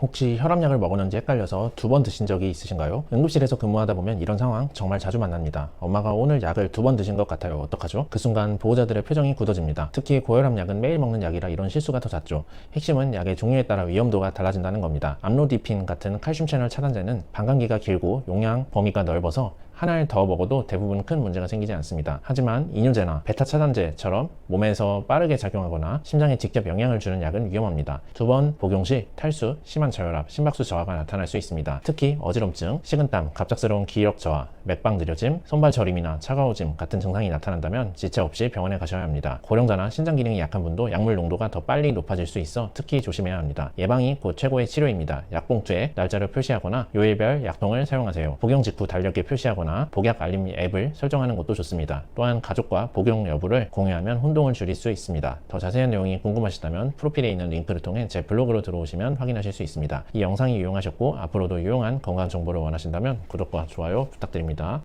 혹시 혈압약을 먹었는지 헷갈려서 두 번 드신 적이 있으신가요? 응급실에서 근무하다 보면 이런 상황 정말 자주 만납니다. 엄마가 오늘 약을 두 번 드신 것 같아요. 어떡하죠? 그 순간 보호자들의 표정이 굳어집니다. 특히 고혈압 약은 매일 먹는 약이라 이런 실수가 더 잦죠. 핵심은 약의 종류에 따라 위험도가 달라진다는 겁니다. 암로디핀 같은 칼슘 채널 차단제는 방광기가 길고 용량 범위가 넓어서 하나를 더 먹어도 대부분 큰 문제가 생기지 않습니다. 하지만 이뇨제나 베타 차단제처럼 몸에서 빠르게 작용하거나 심장에 직접 영향을 주는 약은 위험합니다. 두 번 복용 시 탈수, 심한 저혈압, 심박수 저하가 나타날 수 있습니다. 특히 어지럼증, 식은땀, 갑작스러운 기력 저하, 맥박 느려짐, 손발 저림이나 차가워짐 같은 증상이 나타난다면 지체 없이 병원에 가셔야 합니다. 고령자나 신장 기능이 약한 분도 약물 농도가 더 빨리 높아질 수 있어 특히 조심해야 합니다. 예방이 곧 최고의 치료입니다. 약봉투에 날짜를 표시하거나 요일별 약통을 사용하세요. 복용 직후 달력에 표시하거나 복약 알림 앱을 설정하는 것도 좋습니다. 또한 가족과 복용 여부를 공유하면 혼동을 줄일 수 있습니다. 더 자세한 내용이 궁금하시다면 프로필에 있는 링크를 통해 제 블로그로 들어오시면 확인하실 수 있습니다. 이 영상이 유용하셨고 앞으로도 유용한 건강 정보를 원하신다면 구독과 좋아요 부탁드립니다. 있습니다.